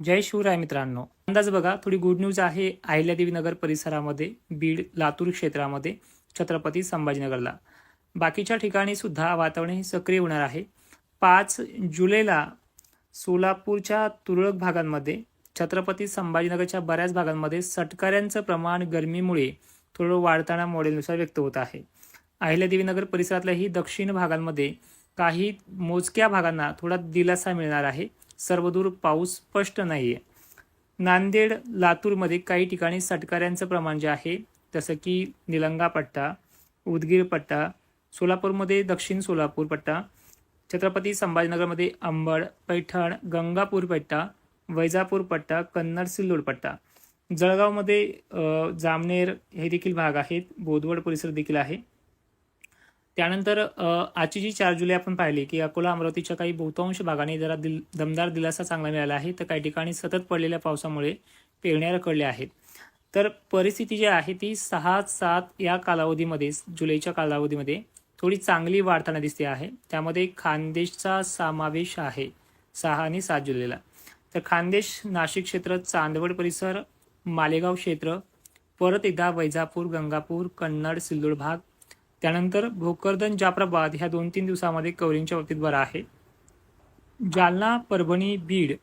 जय शिवराय मित्रांनो. अंदाज बघा थोडी गुड न्यूज आहे अहिल्यादेवी नगर परिसरामध्ये बीड लातूर क्षेत्रामध्ये छत्रपती संभाजीनगरला. बाकीच्या ठिकाणी सुद्धा वातावरण हे सक्रिय होणार आहे. पाच जुलैला सोलापूरच्या तुरळक भागांमध्ये छत्रपती संभाजीनगरच्या बऱ्याच भागांमध्ये सटकाऱ्यांचं प्रमाण गरमीमुळे थोडं वाढताना मॉडेलनुसार व्यक्त होत आहे. अहिल्यादेवी नगर परिसरातल्याही दक्षिण भागांमध्ये काही मोजक्या भागांना थोडा दिलासा मिळणार आहे. सर्वदूर पाऊस स्पष्ट नाही आहे नांदेड लातूरमध्ये काही ठिकाणी सटकाऱ्यांचं प्रमाण जे आहे जसं की निलंगा पट्टा उदगीर पट्टा सोलापूरमध्ये दक्षिण सोलापूर पट्टा छत्रपती संभाजीनगरमध्ये अंबड पैठण गंगापूर पट्टा वैजापूर पट्टा कन्नड सिल्लोड पट्टा. जळगावमध्ये जामनेर हे देखील भाग आहेत बोदवड परिसर देखील आहे. त्यानंतर आजची जी चार जुलै आपण पाहिली की अकोला अमरावतीच्या काही बहुतांश भागाने जरा दिल दमदार दिलासा चांगला मिळाला आहे. तर काही ठिकाणी सतत पडलेल्या पावसामुळे पेरण्या रखडल्या आहेत. तर परिस्थिती जी आहे ती सहा सात या कालावधीमध्ये जुलैच्या कालावधीमध्ये थोडी चांगली वाढताना दिसते आहे. त्यामध्ये खानदेशचा समावेश आहे सहा आणि सात जुलैला. तर खानदेश नाशिक क्षेत्र चांदवड परिसर मालेगाव क्षेत्र परत एकदा वैजापूर गंगापूर कन्नड सिल्लोड भाग त्यानंतर भोकरदन जाफराबाद ह्या दोन तीन दिवसामध्ये कवरिंगच्या बाबतीत बरा आहे. जालना परभणी बीड.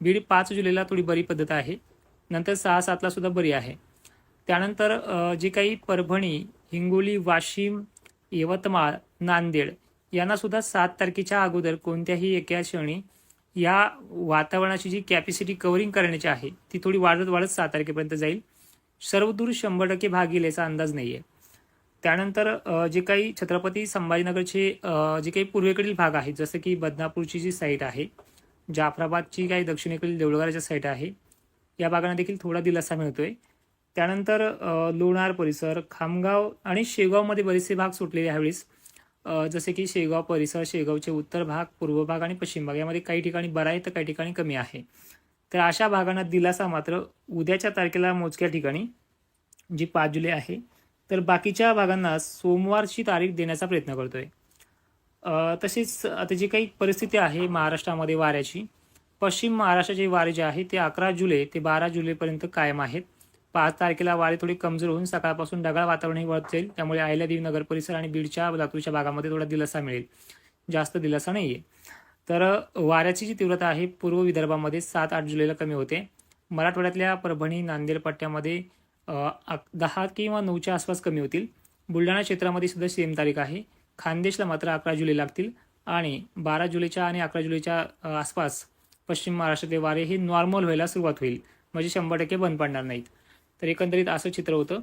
बीड पाच जुलैला थोडी बरी पद्धत आहे. नंतर सहा सातला सुद्धा बरी आहे. त्यानंतर जी जे काही परभणी हिंगोली वाशिम यवतमाळ नांदेड यांना सुद्धा सात तारखेच्या अगोदर कोणत्याही एका क्षणी या वातावरणाची जी कॅपॅसिटी कव्हरिंग करण्याची आहे ती थोडी वाढत वाढत सात तारखेपर्यंत जाईल. सर्वदूर शंभर टक्के भाग येईल याचा अंदाज नाही आहे त्यानंतर जे काही छत्रपती संभाजीनगरचे जे काही पूर्वेकडील भाग आहेत जसं की बदनापूरची जी साईट आहे जाफराबादची काही दक्षिणेकडील देऊळगाराच्या साईट आहे या भागांना देखील थोडा दिलासा मिळतोय. त्यानंतर लोणार परिसर खामगाव आणि शेगावमध्ये बरेचसे भाग सुटलेले ह्यावेळेस जसे की शेगाव परिसर शेगावचे उत्तर भाग पूर्व भाग आणि पश्चिम भाग यामध्ये काही ठिकाणी बरा आहे तर काही ठिकाणी कमी आहे. तर अशा भागांना दिलासा मात्र उद्याच्या तारखेला मोजक्या ठिकाणी जी पाच जुलै आहे तर बाकीच्या भागांना सोमवारची तारीख देण्याचा प्रयत्न करतोय. आहे तसेच आता जी काही परिस्थिती आहे महाराष्ट्रामध्ये वाऱ्याची पश्चिम महाराष्ट्राचे वारे जे आहे ते अकरा जुलै ते बारा जुलैपर्यंत कायम आहेत. पाच तारखेला वारे थोडी कमजोर होऊन सकाळपासून ढगाळ वातावरणही वळत जाईल त्यामुळे अहिल्यादेवी नगर परिसर आणि बीडच्या लातूरच्या भागामध्ये थोडा दिलासा मिळेल. जास्त दिलासा नाही आहे तर वाऱ्याची जी तीव्रता आहे पूर्व विदर्भामध्ये सात आठ जुलैला कमी होते. मराठवाड्यातल्या परभणी नांदेड पट्ट्यामध्ये दहा किंवा नऊच्या आसपास कमी होतील. बुलढाणा क्षेत्रामध्ये सुद्धा सेम तारीख आहे. खानदेशला मात्र अकरा जुलै लागतील आणि बारा जुलैच्या आणि अकरा जुलैच्या आसपास पश्चिम महाराष्ट्रातले वारे हे नॉर्मल व्हायला सुरुवात होईल. म्हणजे शंभर टक्के बंद पडणार नाहीत. तर एकंदरीत असं चित्र होतं.